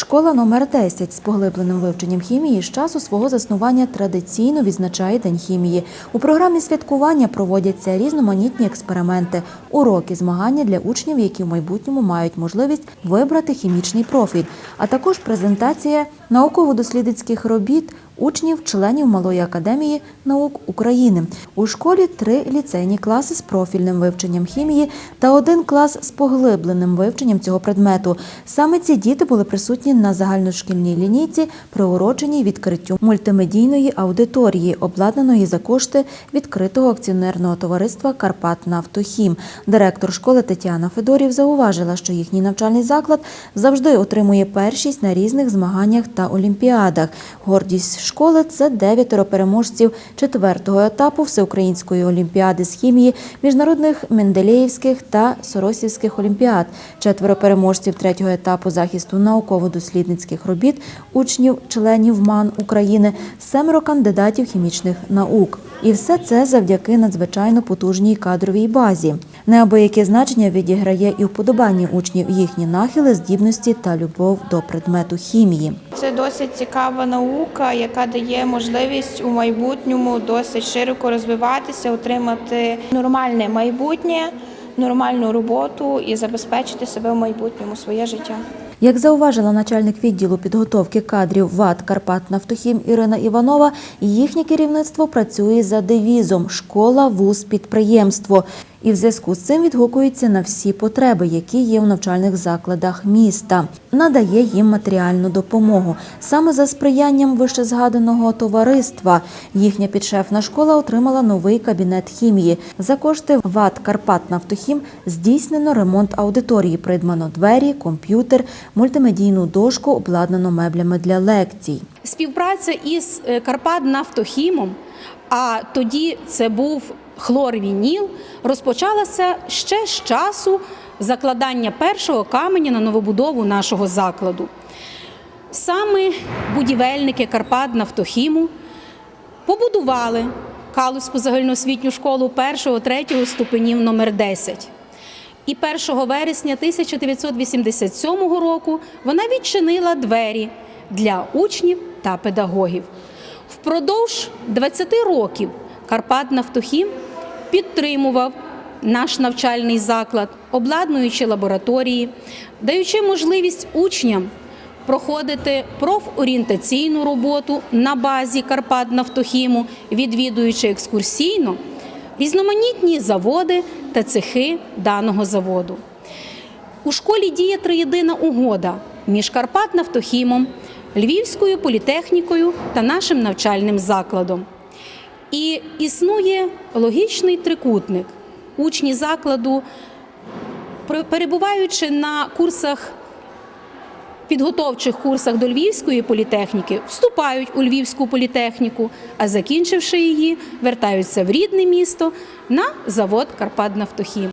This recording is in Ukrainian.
Школа номер 10 з поглибленим вивченням хімії з часу свого заснування традиційно відзначає День хімії. У програмі святкування проводяться різноманітні експерименти, уроки, змагання для учнів, які в майбутньому мають можливість вибрати хімічний профіль, а також презентація науково-дослідницьких робіт учнів, членів Малої академії наук України. У школі три ліцейні класи з профільним вивченням хімії та один клас з поглибленим вивченням цього предмету. Саме ці діти були присутні на загальношкільній лінійці, приуроченій відкриттю мультимедійної аудиторії, обладнаної за кошти відкритого акціонерного товариства Карпатнафтохім. Директор школи Тетяна Федорів зауважила, що їхній навчальний заклад завжди отримує першість на різних змаганнях та олімпіадах. Гордість школи це дев'ятеро переможців четвертого етапу всеукраїнської олімпіади з хімії, міжнародних менделєївських та соросівських олімпіад, четверо переможців третього етапу захисту науково-дослідницьких робіт, учнів, членів МАН України, семеро кандидатів хімічних наук. І все це завдяки надзвичайно потужній кадровій базі. Неабияке значення відіграє і вподобання учнів їхні нахили, здібності та любов до предмету хімії. Це досить цікава наука, яка дає можливість у майбутньому досить широко розвиватися, отримати нормальне майбутнє, нормальну роботу і забезпечити себе в майбутньому своє життя. Як зауважила начальник відділу підготовки кадрів ВАТ «Карпатнафтохім» Ірина Іванова, їхнє керівництво працює за девізом «Школа, вуз, підприємство». І в зв'язку з цим відгукується на всі потреби, які є в навчальних закладах міста, надає їм матеріальну допомогу. Саме за сприянням вищезгаданого товариства їхня підшефна школа отримала новий кабінет хімії. За кошти ВАТ «Карпатнафтохім» здійснено ремонт аудиторії, придбано двері, комп'ютер, мультимедійну дошку, обладнано меблями для лекцій. Співпраця із е, Карпатнафтохімом, а тоді це був хлорвініл, розпочалася ще з часу закладання першого каменя на новобудову нашого закладу. Саме будівельники Карпатнафтохіму побудували Калузьку загальноосвітню школу 1-3 ступенів номер 10. І 1 вересня 1987 року вона відчинила двері для учнів та педагогів. Впродовж 20 років Карпатнафтохім підтримував наш навчальний заклад, обладнуючи лабораторії, даючи можливість учням проходити профорієнтаційну роботу на базі Карпатнафтохіму, відвідуючи екскурсійно різноманітні заводи та цехи даного заводу. У школі діє триєдина угода між Карпатнафтохімом, Львівською політехнікою та нашим навчальним закладом. І існує логічний трикутник. Учні закладу, перебуваючи на курсах, підготовчих курсах до Львівської політехніки, вступають у Львівську політехніку, а закінчивши її, вертаються в рідне місто на завод Карпатнафтохім.